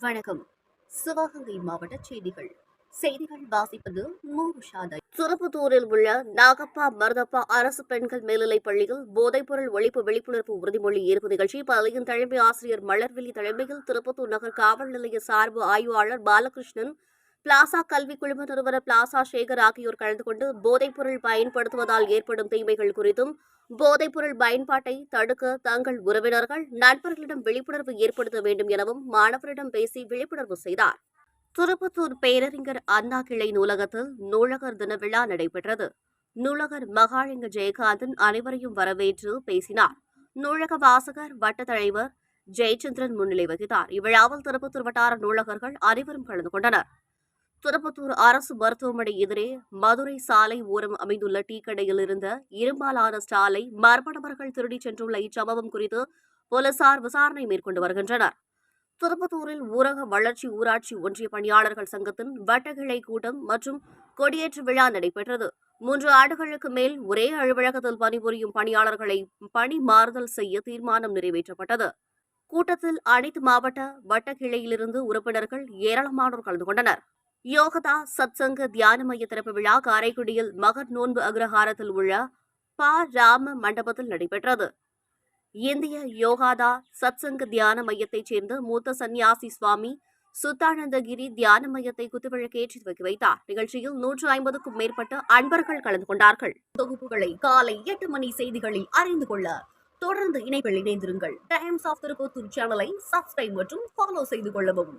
வணக்கம். சிவகங்கை மாவட்ட செய்திகள். செய்திகள் வாசிப்பது மூஷாதை உள்ள நாகப்பா மருதப்பா அரசு பெண்கள் மேல்நிலைப் பள்ளியில் போதைப்பொருள் ஒழிப்பு விழிப்புணர்வு உறுதிமொழி ஏற்பு நிகழ்ச்சி பள்ளியின் தலைமை ஆசிரியர் மலர்விழி தலைமையில் திருப்பத்தூர் நகர் காவல் நிலைய சார்பு ஆய்வாளர் பாலகிருஷ்ணன் பிளாசா கல்வி குழும நிறுவனர் பிளாசா சேகர் ஆகியோர் கலந்து கொண்டு போதைப்பொருள் பயன்படுத்துவதால் ஏற்படும் தீமைகள் குறித்தும் போதைப்பொருள் பயன்பாட்டை தடுக்க தங்கள் உறவினர்கள் நண்பர்களிடம் விழிப்புணர்வு ஏற்படுத்த வேண்டும் எனவும் மாணவரிடம் பேசி விழிப்புணர்வு செய்தார். திருப்பத்தூர் பேரறிஞர் அண்ணா கிளை நூலகத்தில் நூலகர் தின விழா நடைபெற்றது. நூலகர் மகாலிங்க ஜெயகாந்தன் அனைவரையும் வரவேற்று பேசினார். நூலக வாசகர் வட்ட தலைவர் ஜெயச்சந்திரன் முன்னிலை வகித்தார். இவ்விழாவில் திருப்பத்தூர் வட்டார நூலகர்கள் அனைவரும் கலந்து கொண்டனர். திருப்பத்தூர் அரசு மருத்துவமனை எதிரே மதுரை சாலை ஓரம் அமைந்துள்ள டீ கடையில் இருந்த இரும்பாலான ஸ்டாலை மர்ம நபர்கள் திருடிச் சென்றுள்ள இச்சம்பவம் குறித்து போலீசார் விசாரணை மேற்கொண்டு வருகின்றனர். திருப்பத்தூரில் ஊரக வளர்ச்சி ஊராட்சி ஒன்றிய பணியாளர்கள் சங்கத்தின் வட்டகிளை கூட்டம் மற்றும் கொடியேற்று விழா நடைபெற்றது. மூன்று ஆண்டுகளுக்கு மேல் ஒரே அலுவலகத்தில் பணிபுரியும் பணியாளர்களை பணி மாறுதல் செய்ய தீர்மானம் நிறைவேற்றப்பட்டது. கூட்டத்தில் அனைத்து மாவட்ட வட்டக்கிளையிலிருந்து உறுப்பினர்கள் ஏராளமானோர் கலந்து கொண்டனர். யோகதா சத்சங்க தியான மைய திறப்பு விழா காரைக்குடியில் மகர் நோன்பு அக்ரஹாரத்தில் உள்ள பா ராம மண்டபத்தில் நடைபெற்றது. இந்திய யோகாதா சத்சங்க தியான மையத்தைச் சேர்ந்த மூத்த சன்னியாசி சுவாமி சுத்தானந்தகிரி தியான மையத்தை குத்துவிளக்கேற்றி துவக்கி வைத்தார். நிகழ்ச்சியில் நூற்று ஐம்பதுக்கும் மேற்பட்ட அன்பர்கள் கலந்து கொண்டார்கள். தொகுப்புகளை காலை எட்டு மணி செய்திகளில் அறிந்து கொள்ள தொடர்ந்து இணைப்பில் இணைந்திருங்கள். டைம்ஸ் ஆஃப் திருப்பத்தூர் சேனலை சப்ஸ்கிரைப் மற்றும் ஃபாலோ செய்து கொள்ளவும்.